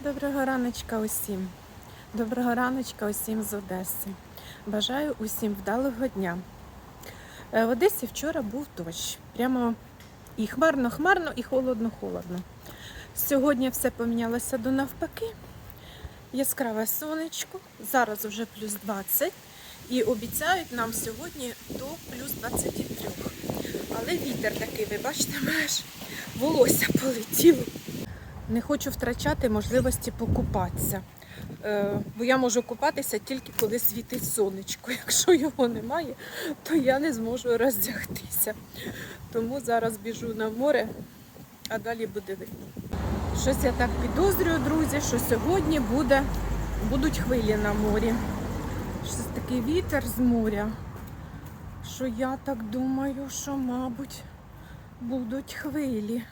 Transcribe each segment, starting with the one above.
Доброго раночка усім. Доброго раночка усім з Одеси. Бажаю усім вдалого дня. Е, В Одесі вчора був дощ. Прямо і хмарно-хмарно, і холодно-холодно. Сьогодні все помінялося до навпаки. Яскраве сонечко, зараз вже плюс 20. І обіцяють нам сьогодні до плюс 23. Але вітер такий, ви бачите, меж волосся полетіло. Не хочу втрачати можливості покупатися. Е, бо я можу купатися тільки коли світить сонечко. Якщо його немає, то я не зможу роздягтися. Тому зараз біжу на море, а далі буде видно. Щось я так підозрюю, друзі, що сьогодні буде, будуть хвилі на морі. Щось такий вітер з моря. Що я так думаю, що, мабуть, будуть хвилі.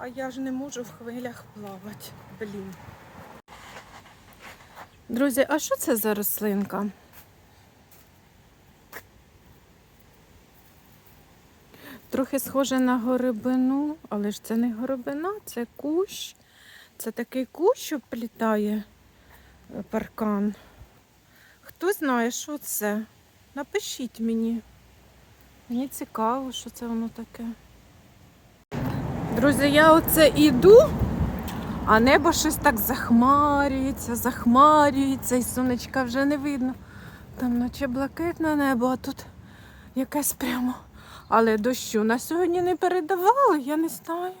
А я ж не можу в хвилях плавати. Блін. Друзі, а що це за рослинка? Трохи схоже на горобину, але ж це не горобина, це кущ. Це такий кущ, що плітає е, паркан. Хто знає, що це? Напишіть мені. Мені цікаво, що це воно таке. Друзі, я оце іду, а небо щось так захмарюється, захмарюється, і сонечка вже не видно. Там наче блакитне небо, а тут якесь прямо. Але дощу на сьогодні не передавали, я не знаю.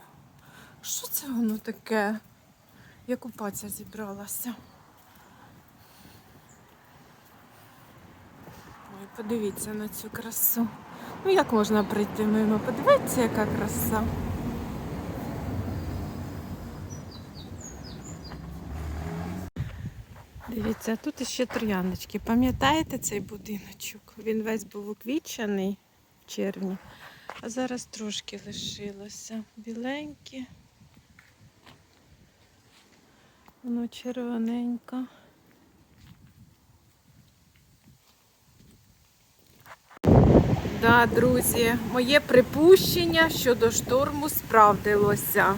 Що це воно таке? Я купатися зібралася. Ой, подивіться на цю красу. Ну як можна прийти мимо? Подивіться, яка краса. Дивіться, тут ще трояночки. Пам'ятаєте цей будиночок? Він весь був уквічений в червні, а зараз трошки лишилося. Біленькі. Воно червоненько. Да, друзі, моє припущення щодо шторму справдилося.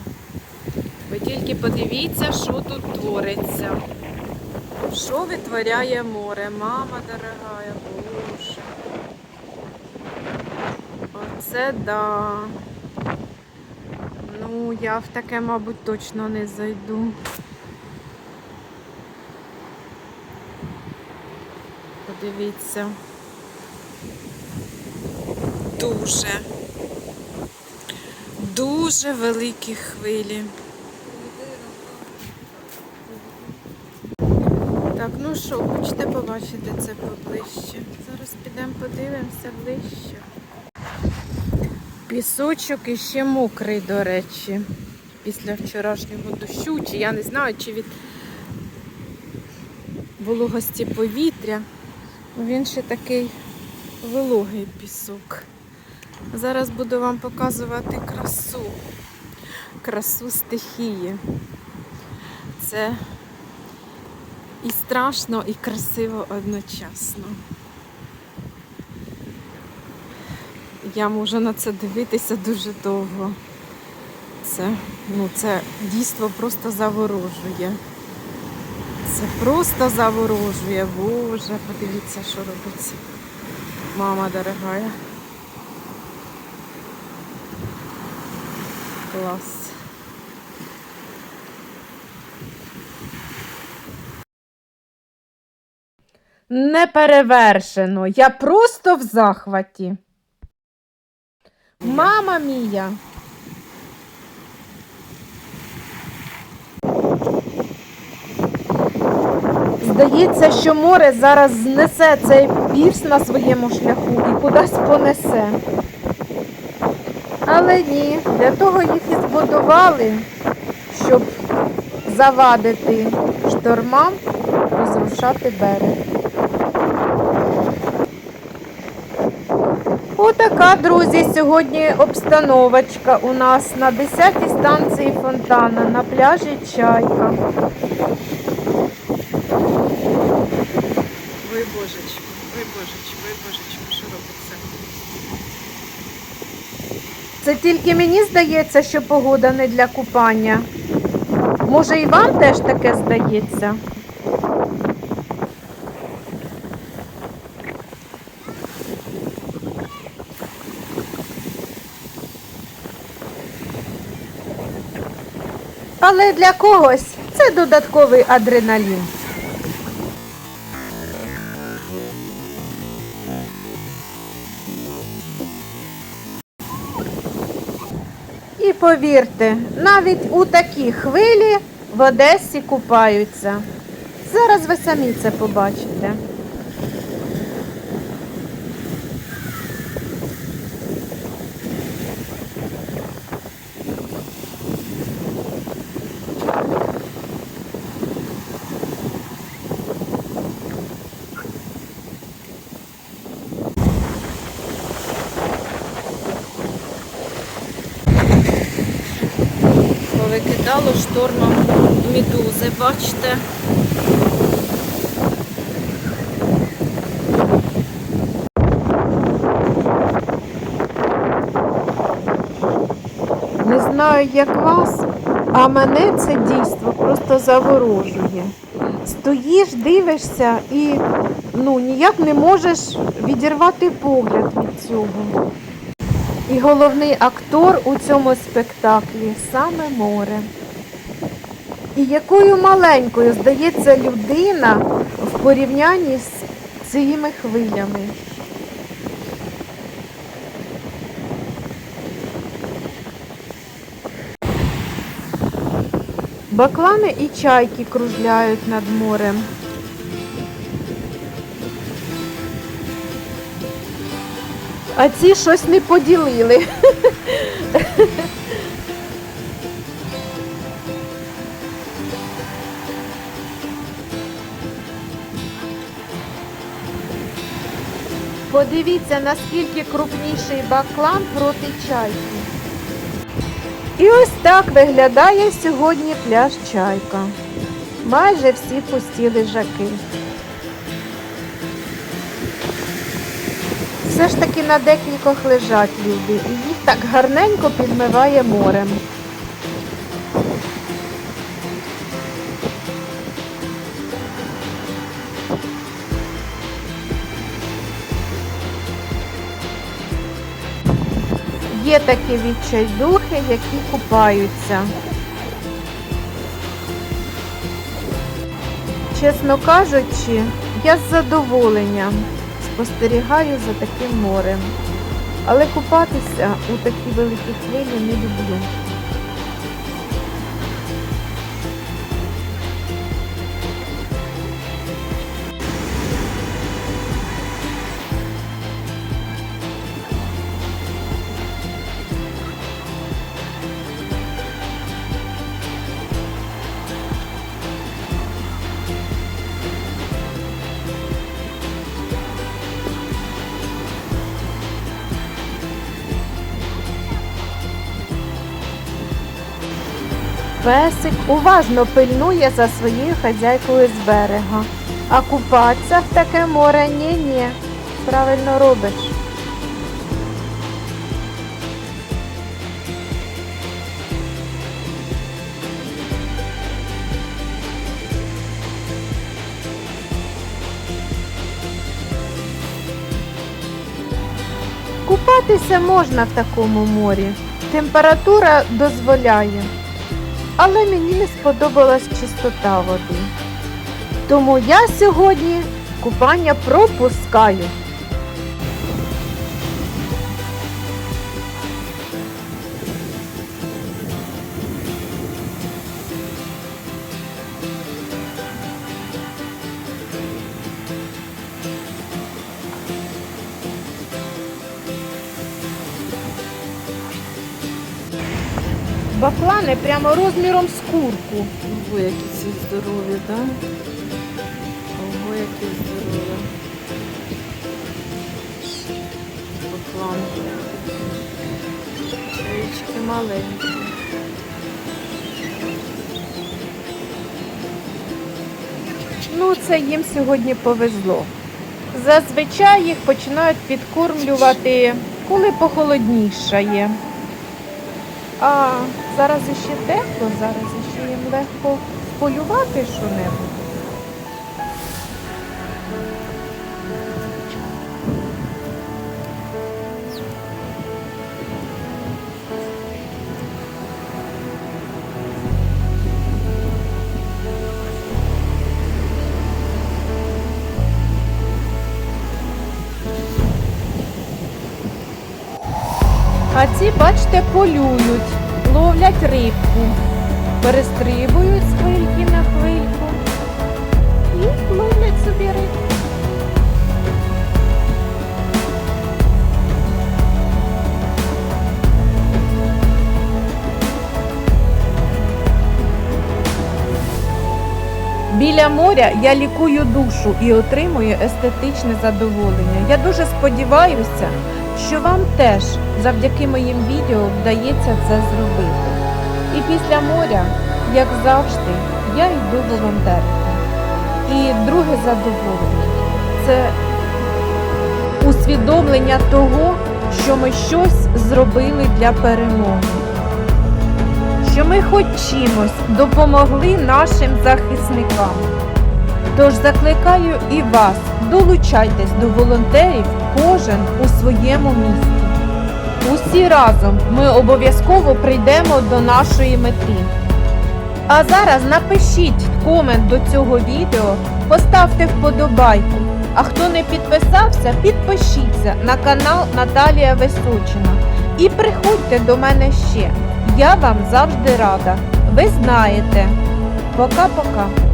Ви тільки подивіться, що тут твориться. Що витворяє море? Мама дорогая, боже. Оце да. Ну, я в таке, мабуть, точно не зайду. Подивіться. Дуже. Дуже великі хвилі. Так, ну що, хочете побачити це поближче? Зараз підемо подивимося ближче. Пісочок іще мокрий, до речі, після вчорашнього дощу, чи я не знаю, чи від вологості повітря. Він ще такий вологий пісок. Зараз буду вам показувати красу. Красу стихії. Це і страшно, і красиво одночасно. Я можу на це дивитися дуже довго. Це, ну, це дійство просто заворожує. Це просто заворожує. Боже, подивіться, що робиться. Мама дорогая. Клас. Не перевершено. Я просто в захваті. Мама мія. Здається, що море зараз знесе цей пірс на своєму шляху і кудись понесе. Але ні, для того їх і збудували, щоб завадити штормам розрушати берег. Отака, друзі, сьогодні обстановочка у нас на 10-й станції фонтана на пляжі Чайка. Ой, божечко, ой, божечко, ой, божечко, що робиться? Це тільки мені здається, що погода не для купання. Може і вам теж таке здається? Але для когось це додатковий адреналін. І повірте, навіть у такі хвилі в Одесі купаються. Зараз ви самі це побачите. Повикидало штормом медузи, бачите. Не знаю, як вас, а мене це дійство просто заворожує. Стоїш, дивишся і ну, ніяк не можеш відірвати погляд від цього. І головний актор у цьому спектаклі саме море. І якою маленькою здається людина в порівнянні з цими хвилями. Баклани і чайки кружляють над морем. А ці щось не поділили. Подивіться, наскільки крупніший баклан проти чайки. І ось так виглядає сьогодні пляж чайка. Майже всі пусті лежаки. Все ж таки на декількох лежать люди, і їх так гарненько підмиває морем. Є такі відчайдухи, які купаються. Чесно кажучи, я з задоволенням спостерігаю за таким морем. Але купатися у такі великі хвилі не люблю. Песик уважно пильнує за своєю хазяйкою з берега. А купатися в таке море ні-ні. Правильно робиш. Купатися можна в такому морі. Температура дозволяє. Але мені не сподобалась чистота води. Тому я сьогодні купання пропускаю. Баклани прямо розміром з курку. Ого, які ці здорові, так? Да? Ого, які здорові. Баклан. Річки маленькі. Ну, це їм сьогодні повезло. Зазвичай їх починають підкормлювати, коли похолоднішає. А зараз іще тепло, зараз іще їм легко полювати що-небудь. Бачите, полюють, ловлять рибку, перестрибують з хвильки на хвильку і ловлять собі рибку. Біля моря я лікую душу і отримую естетичне задоволення. Я дуже сподіваюся, що вам теж завдяки моїм відео вдається це зробити. І після моря, як завжди, я йду волонтерити. І друге задоволення це усвідомлення того, що ми щось зробили для перемоги. Що ми хоч чимось допомогли нашим захисникам. Тож закликаю і вас, долучайтесь до волонтерів кожен у своєму місті. Усі разом ми обов'язково прийдемо до нашої мети. А зараз напишіть комент до цього відео, поставте вподобайку. А хто не підписався, підпишіться на канал Наталія Височина і приходьте до мене ще. Я вам завжди рада. Ви знаєте. Пока-пока.